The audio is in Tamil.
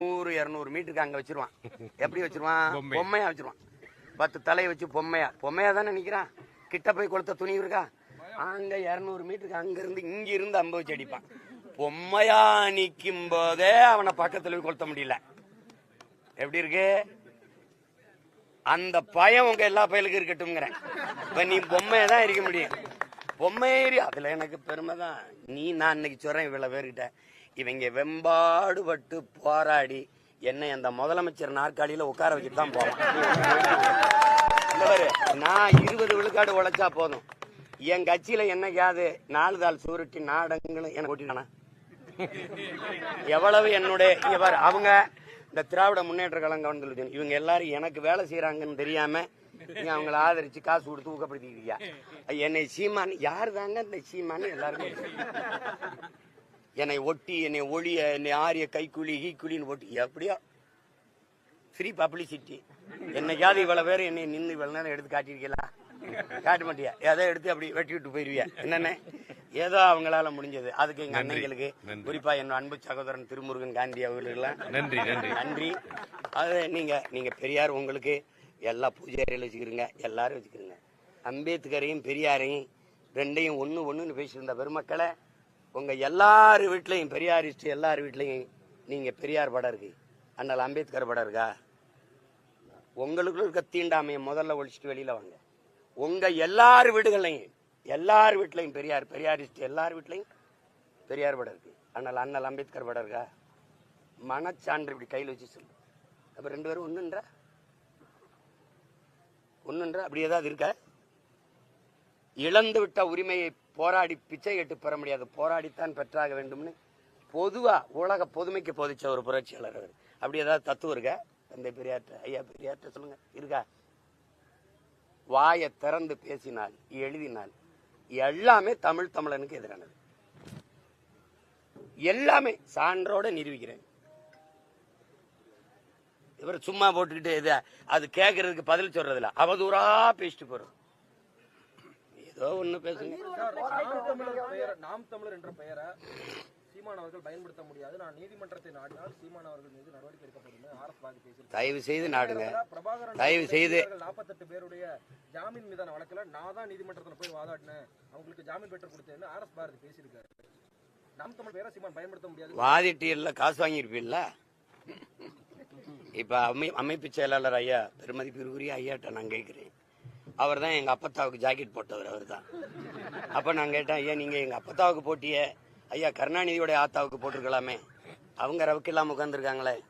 நூறு இரநூறு மீட்டருக்கு அங்க வச்சிருவான். எப்படி வச்சிருவான்? பொம்மை. பொம்மையா வச்சிருவான். பத்து தலையை வச்சு பொம்மையா. பொம்மையா தானே நிக்கிறான். கிட்ட போய் கொளுத்த துணி இருக்கா? அங்க இரநூறு மீட்டருக்கு அங்க இருந்து இங்க இருந்து அம்ப வச்சு அடிப்பான். பொம்மையா நிக்கும் போதே அவனை பக்கத்துல போய் கொளுத்த முடியல. எப்படி இருக்கு? அந்த பயம் உங்க எல்லா பயலுக்கும் இருக்கட்டும்ங்கிறேன். இப்ப நீ பொம்மையை தான் இருக்க முடியும். பொம்மை ஏறி அதுல எனக்கு பெருமை தான். நீ நான் இன்னைக்கு சொல்றேன் இவ்வளவு பேர்கிட்ட. இவங்க வெம்பாடுபட்டு போராடி என்னை அந்த முதலமைச்சர் நாற்காலியில உட்கார வச்சுட்டு தான் போவேன். நான் இருபது விழுக்காடு உழைச்சா போதும். என் கட்சியில என்னைக்காவது நாலு தாள் சூருட்டி நாடகங்களும் எனக்கு ஓட்டிட்டானா எவ்வளவு என்னுடைய இங்க பாரு அவங்க இந்த திராவிட முன்னேற்ற கழகம் சொல்லி இவங்க எல்லாரும் எனக்கு வேலை செய்யறாங்கன்னு தெரியாம நீங்க அவங்கள ஆதரிச்சு காசு கொடுத்து ஊக்கப்படுத்திக்கிறியா என்னை சீமான் யார் தாங்க இந்த சீமான்னு எல்லாருமே? என்னை ஒட்டி என்னை ஒளிய என்னை ஆரிய கைக்கூலி கீக்கூலின்னு ஒட்டி. எப்படியோ? ஃப்ரீ பப்ளிசிட்டி என்னைக்காவது இவ்வளவு பேர் என்னை நின்று இவ்வளவு நேரம் எடுத்து காட்டியிருக்கீங்களா? காட்ட மாட்டியா? ஏதோ எடுத்து அப்படி வெட்டி விட்டு போயிருவியா? என்னென்ன? ஏதோ அவங்களால முடிஞ்சது. அதுக்கு எங்க நன்றி. குறிப்பா என் அன்பு சகோதரன் திருமுருகன் காந்தி அவர்களுக்கெல்லாம் நன்றி நன்றி. நன்றி. அது நீங்க நீங்க பெரியார் உங்களுக்கு எல்லா பூஜை அறையில வச்சுக்கிறீங்க எல்லாரும் வச்சுக்கிறீங்க அம்பேத்கரையும் பெரியாரையும் ரெண்டையும் ஒண்ணு ஒண்ணுன்னு பேசியிருந்த பெருமக்களை உங்க எல்லார் வீட்லயும் பெரியாரிஸ்ட் எல்லார் வீட்லயும் நீங்க பெரியார் படம் இருக்கு. அண்ணல் அம்பேத்கர் படம் இருக்கா? உங்களுக்குள்ள இருக்க தீண்டாமையை முதல்ல ஒழிச்சிட்டு வெளியில வாங்க. உங்க எல்லார் வீடுகள்லையும் எல்லார் வீட்லயும் பெரியார் பெரியாரிஸ்ட் எல்லார் வீட்லயும் பெரியார் படம் இருக்கு. அண்ணல் அண்ணல் அம்பேத்கர் படம் இருக்கா? மனச்சான்று இப்படி கையில் வச்சு சொல்லு. அப்ப ரெண்டு பேரும் ஒன்றுன்றா ஒன்றுன்றா அப்படி ஏதாவது இருக்கா? இழந்து விட்ட உரிமையை போராடி பிச்சை எட்டு பெற முடியாது. போராடித்தான் பெற்றாக வேண்டும்னு பொதுவா உலக பொதுமைக்கு போதிச்ச ஒரு புரட்சியாளர் அவர். அப்படி ஏதாவது தத்துவம் இருக்கா? தந்தை பெரியார்ட்ட ஐயா பெரியார்ட்ட சொல்லுங்க. இருக்கா? வாயை திறந்து பேசினால் எழுதினால் எல்லாமே தமிழ் தமிழனுக்கு எதிரானது. எல்லாமே சான்றோட நிரூபிக்கிறேன். இவர் சும்மா போட்டுக்கிட்டு இது அது கேட்கறதுக்கு பதில் சொல்றதில்ல. அவதூறா பேசிட்டு போறோம். ஏதோ ஒண்ணு பேசுங்க. நாம் தமிழர் பெயர் என்ற பெயரை சீமான் அவர்கள் பயன்படுத்த முடியாது. நான் நீதிமன்றத்தை நாடினால் சீமான் அவர்கள் மீது நடவடிக்கை எடுக்கப்படும் ஆர்எஸ் பாதி பேசியிருக்காரு தயவு செய்து நாடுங்க. பிரபாகரன் தயவு செய்து. நாற்பத்தெட்டு பேருடைய ஜாமீன் மீதான வழக்குல நான் தான் நீதிமன்றத்துல போய் வாதாடினேன். அவங்களுக்கு ஜாமீன் பெற்று கொடுத்தேன்னு ஆர்எஸ் பாரதி பேசியிருக்காரு. நாம் தமிழ் பேரை சீமான் பயன்படுத்த முடியாது. வாதிட்டியல்ல காசு வாங்கியிருப்பீல்ல? இப்ப அமை அமைப்பு செயலாளர் ஐயா பெருமதிப்பிற்குரிய ஐயாட்ட நான் கேட்கிறேன். அவர் தான் எங்க அப்பத்தாவுக்கு ஜாக்கெட் போட்டவர் அவர் தான். அப்ப நான் கேட்டேன் ஐயா நீங்க எங்க அப்பத்தாவுக்கு போட்டிய? ஐயா கருணாநிதியோட ஆத்தாவுக்கு போட்டிருக்கலாமே. அவங்க ரவுக்கு இல்லாமல் உட்காந்துருக்காங்களே